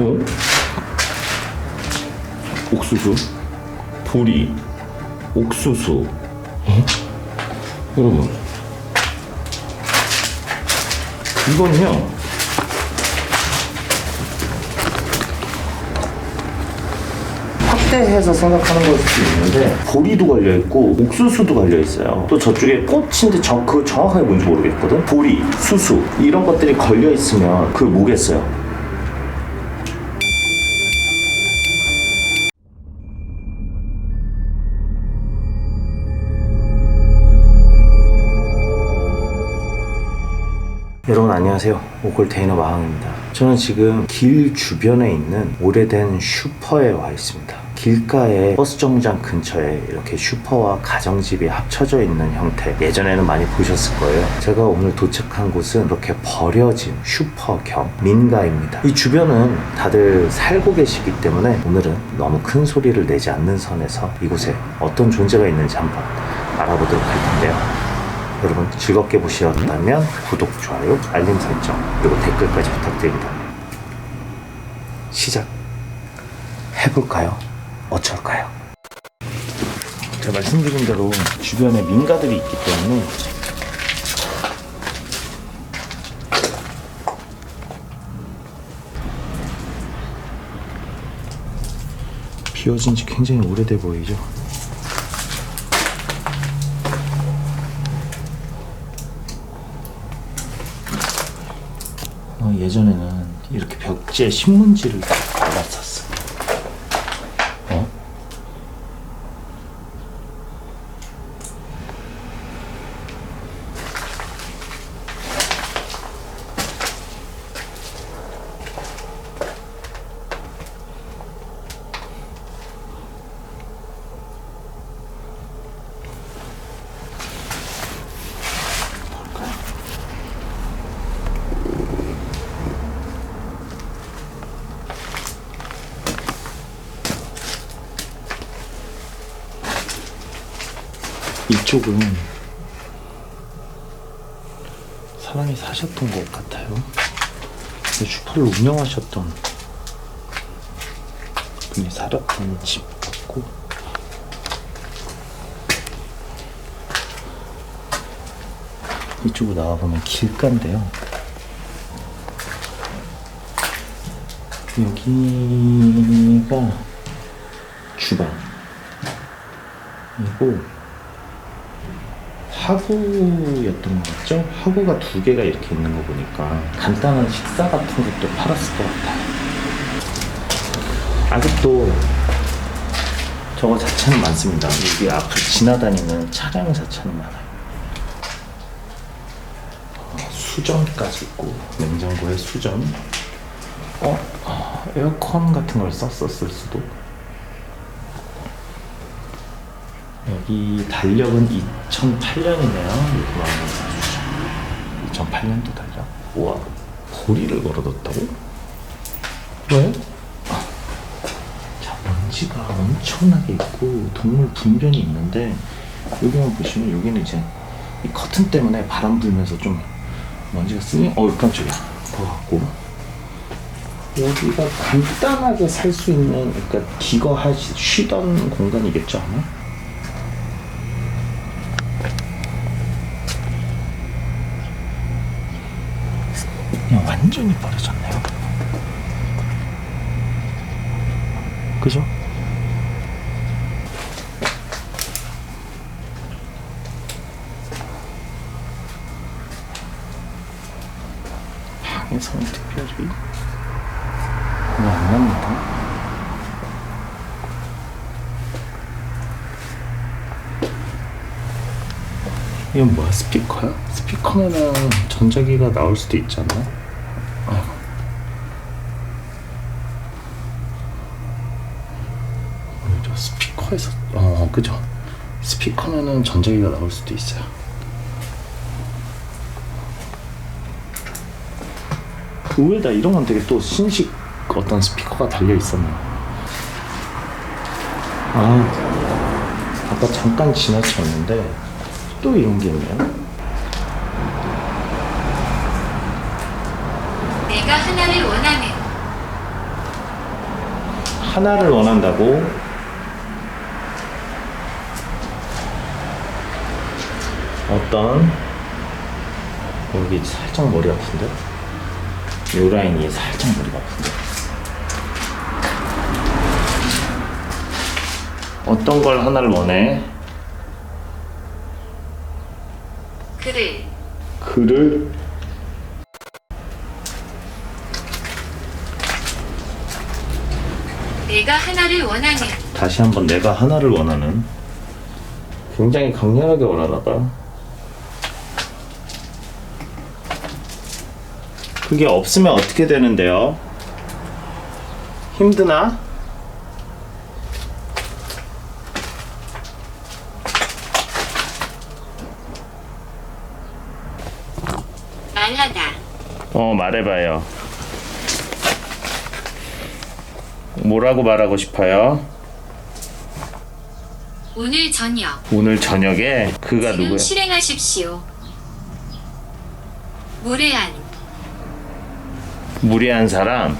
어? 옥수수, 보리, 옥수수. 어? 여러분, 이건요. 확대해서 생각하는 걸 수도 있는데 보리도 걸려 있고 옥수수도 걸려 있어요. 또 저쪽에 꽃인데 저 그 정확하게 뭔지 모르겠거든. 보리, 수수 이런 것들이 걸려 있으면 그 뭐겠어요? 여러분 안녕하세요. 오골테이너 마항입니다. 저는 지금 길 주변에 있는 오래된 슈퍼에 와 있습니다. 길가에 버스 정류장 근처에 이렇게 슈퍼와 가정집이 합쳐져 있는 형태. 예전에는 많이 보셨을 거예요. 제가 오늘 도착한 곳은 이렇게 버려진 슈퍼 겸 민가입니다. 이 주변은 다들 살고 계시기 때문에 오늘은 너무 큰 소리를 내지 않는 선에서 이곳에 어떤 존재가 있는지 한번 알아보도록 할 텐데요 여러분 즐겁게 보셨다면 구독, 좋아요, 알림 설정 그리고 댓글까지 부탁드립니다. 시작 해볼까요? 어쩔까요? 제가 말씀드린 대로 주변에 민가들이 있기 때문에 비워진 지 굉장히 오래돼 보이죠? 예전에는 이렇게 벽지에 신문지를 발랐었어. 어? 뭘까요? 이쪽은 사람이 사셨던 것 같아요. 이 슈퍼를 운영하셨던 분이 살았던 집 같고 이쪽으로 나와보면 길가인데요. 여기가 주방이고 하구였던 것 같죠? 하구가 두 개가 이렇게 있는 거 보니까 간단한 식사 같은 것도 팔았을 것 같아요. 아직도 저거 자체는 많습니다. 여기 앞을 지나다니는 차량 자체는 많아요. 어, 수전까지 있고 냉장고에 수전. 어? 아, 에어컨 같은 걸 썼었을 수도. 여기 달력은 2008년이네요. 2008년도 달력. 우와, 보리를 걸어뒀다고? 왜? 자, 먼지가 엄청나게 있고 동물 분변이 있는데 여기만 보시면 여기는 이제 이 커튼 때문에 바람 불면서 좀 먼지가 쓰니 어 깜짝이야 더 같고 여기가 간단하게 살 수 있는 그러니까 기거하시 쉬던 공간이겠죠 아마 그냥 완전히 버려졌네요. 그죠? 방에서는 특별히 뭐안 납니다. 이건 뭐야 스피커야? 스피커면은 전자기가 나올 수도 있지 않나? 아이고. 뭐죠 스피커에서 어 그죠? 스피커면은 전자기가 나올 수도 있어요. 그 위에다 이런 건 되게 또 신식 어떤 스피커가 달려 있었네 아 아까 잠깐 지나쳤는데 또 이런 게 있네요. 내가 하나를 원하는 하나를 원한다고? 어떤 여기 살짝 머리 아픈데? 요 라인이 살짝 머리가 아픈데? 어떤 걸 하나를 원해? 글을 글을 내가 하나를 원하는 다시 한번 내가 하나를 원하는 굉장히 강렬하게 원하나 봐. 그게 없으면 어떻게 되는데요? 힘드나? 말하다 어, 말해봐요. 뭐라고 말하고 싶어요? 오늘 저녁 오늘 저녁에 그가 지금 누구야? 실행하십시오. 무례한 무례한 사람.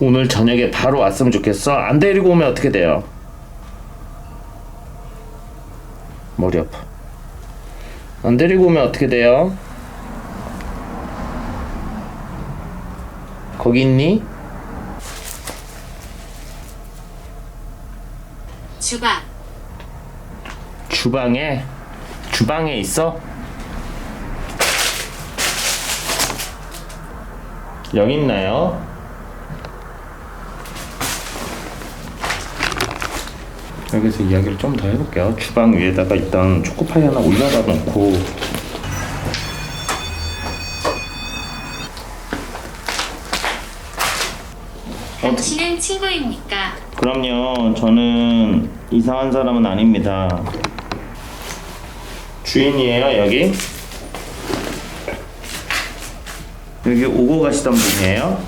오늘 저녁에 바로 왔으면 좋겠어. 안 데리고 오면 어떻게 돼요? 머리 아파. 안 데리고 오면 어떻게 돼요? 거기 있니? 주방 주방에 주방에 있어? 여기 있나요? 여기서 이야기를 좀 더 해볼게요. 주방 위에다가 일단 초코파이 하나 올려다 놓고 당신은 친구입니까? 그럼요. 저는 이상한 사람은 아닙니다. 주인이에요, 여기? 여기 오고 가시던 분이에요?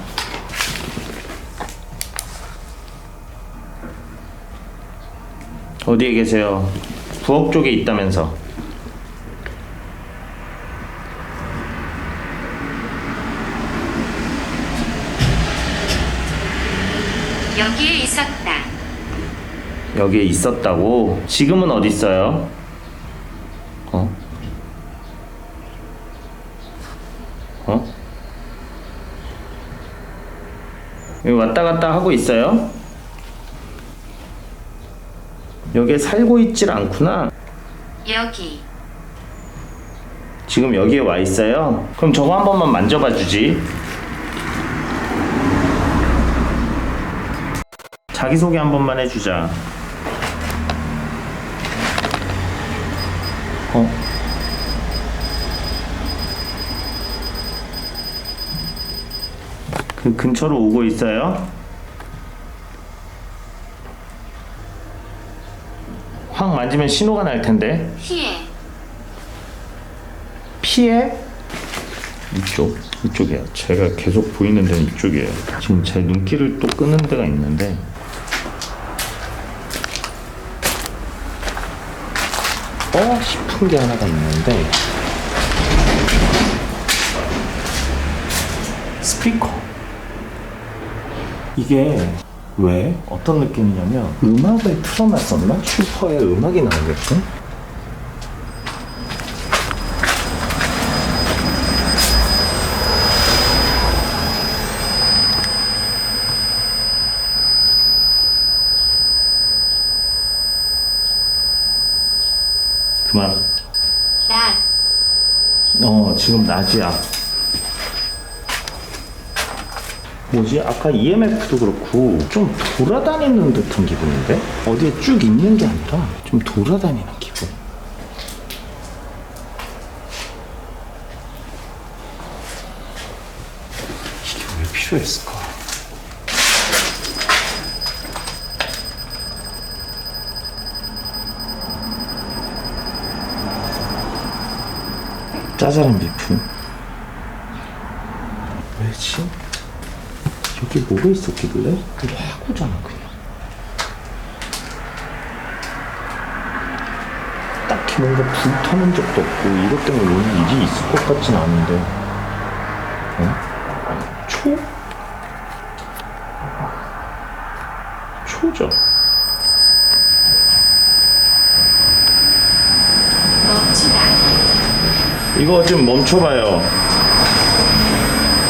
어디에 계세요? 부엌 쪽에 있다면서. 여기에 있었다. 여기에 있었다고? 지금은 어디 있어요? 어? 어? 여기 왔다 갔다 하고 있어요? 여기에 살고 있질 않구나. 여기 지금 여기에 와 있어요? 그럼 저거 한 번만 만져봐 주지. 자기소개 한 번만 해주자. 어? 그 근처로 오고 있어요? 확 만지면 신호가 날 텐데. 피해 피해? 이쪽 이쪽이야. 제가 계속 보이는 데는 이쪽이에요. 지금 제 눈길을 또 끄는 데가 있는데. 어 싶은 게 하나가 있는데. 스피커. 이게 왜 어떤 느낌이냐면 음악을 틀어놨었나? 슈퍼에 음악이 나오겠죠? 그만. 낮 어, 지금 낮이야. 뭐지? 아까 EMF도 그렇고 좀 돌아다니는 듯한 기분인데? 어디에 쭉 있는 게 아니라 좀 돌아다니는 기분. 이게 왜 필요했을까? 짜잘한 비품. 왜지? 여기 뭐가 있었길래? 하고잖아 그냥. 뭔가 불 타는 적도 없고 이것 때문에 오늘 일이 있을 것 같진 않은데 어? 초? 초죠 멈추다. 이거 좀 멈춰봐요.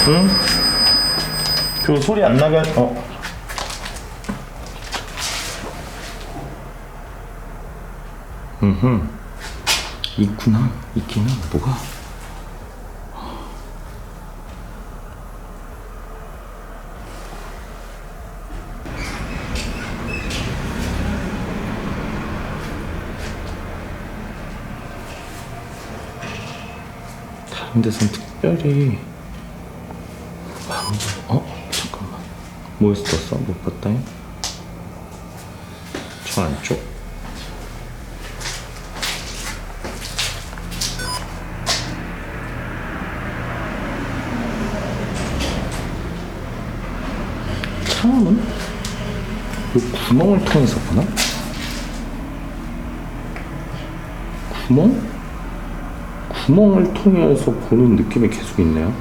응? 그 소리 안 나게 어. 음흠. 있구나. 있기는 뭐가 다른 데선 특별히 마음이 어? 잠깐만 뭐에서 떴어? 못 봤다 저 안쪽 창문은? 이 구멍을 통해서 보나? 구멍? 구멍을 통해서 보는 느낌이 계속 있네요.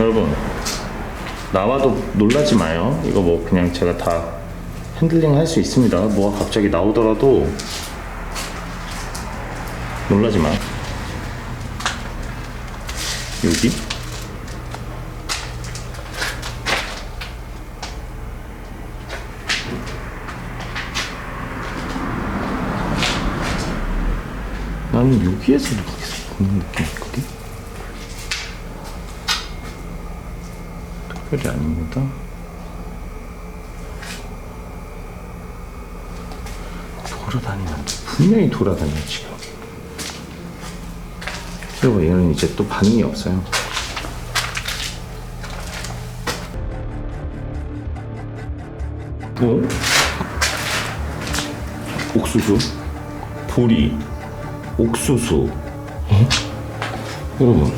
여러분, 나와도 놀라지 마요. 이거 뭐 그냥 제가 다 핸들링 할 수 있습니다. 뭐가 갑자기 나오더라도 놀라지 마. 여기? 나는 여기에서 계속 보는 느낌이 있거든? 특별히 아닙니다. 돌아다니는데 분명히 돌아다녀 지금. 그리고 얘는 이제 또 반응이 없어요. 어? 옥수수? 보리? 옥수수? 어? 여러분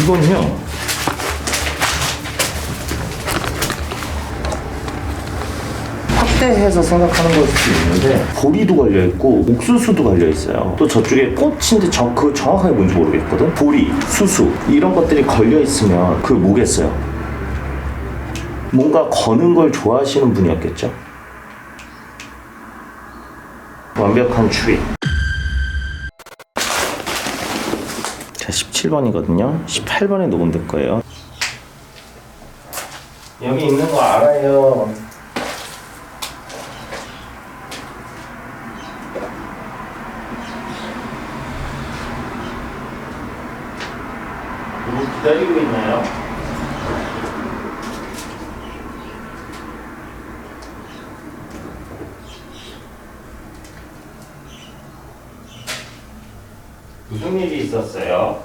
이건요 확대해서 생각하는 걸 수도 있는데 보리도 걸려 있고 옥수수도 걸려 있어요. 또 저쪽에 꽃인데 저 그 정확하게 뭔지 모르겠거든. 보리, 수수 이런 것들이 걸려 있으면 그 뭐겠어요? 뭔가 거는 걸 좋아하시는 분이었겠죠. 완벽한 추리. 자, 17번이거든요. 18번에 녹음될 거예요. 여기 있는 거 알아요. 누구 기다리고 있나요? 무슨 일이 있었어요?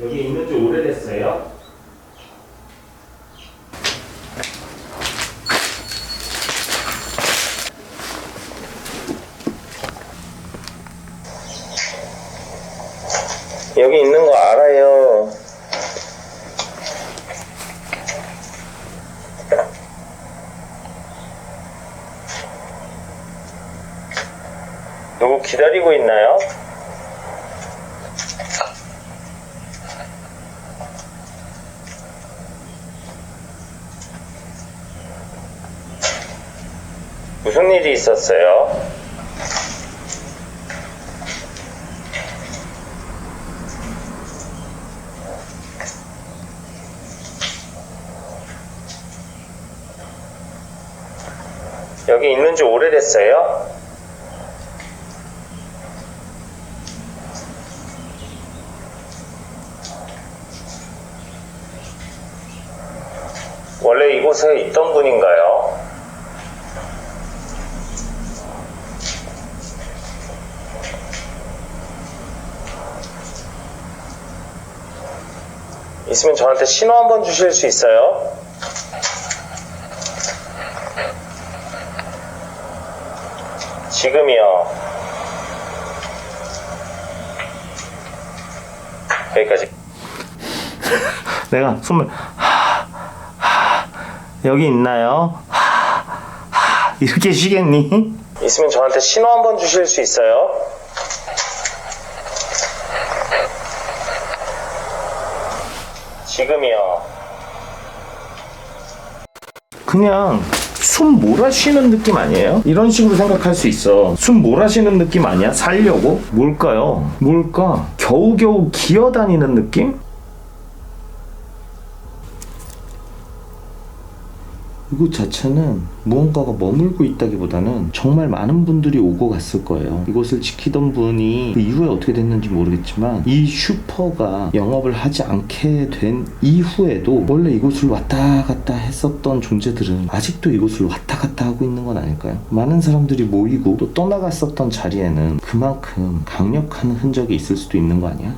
여기 있는 지 오래됐어요? 여기 있는 거 알아요. 누구 기다리고 있나요? 무슨 일이 있었어요? 여기 있는 지 오래됐어요? 곳에 있던 분인가요? 있으면 저한테 신호 한번 주실 수 있어요? 지금이요. 여기까지. 내가 숨을 여기 있나요? 하, 하, 이렇게 쉬겠니? 있으면 저한테 신호 한번 주실 수 있어요? 지금이요. 그냥 숨 몰아쉬는 느낌 아니에요? 이런 식으로 생각할 수 있어. 숨 몰아쉬는 느낌 아니야? 살려고? 뭘까요? 뭘까? 겨우겨우 기어다니는 느낌? 이곳 자체는 무언가가 머물고 있다기보다는 정말 많은 분들이 오고 갔을 거예요. 이곳을 지키던 분이 그 이후에 어떻게 됐는지 모르겠지만 이 슈퍼가 영업을 하지 않게 된 이후에도 원래 이곳을 왔다 갔다 했었던 존재들은 아직도 이곳을 왔다 갔다 하고 있는 건 아닐까요? 많은 사람들이 모이고 또 떠나갔었던 자리에는 그만큼 강력한 흔적이 있을 수도 있는 거 아니야?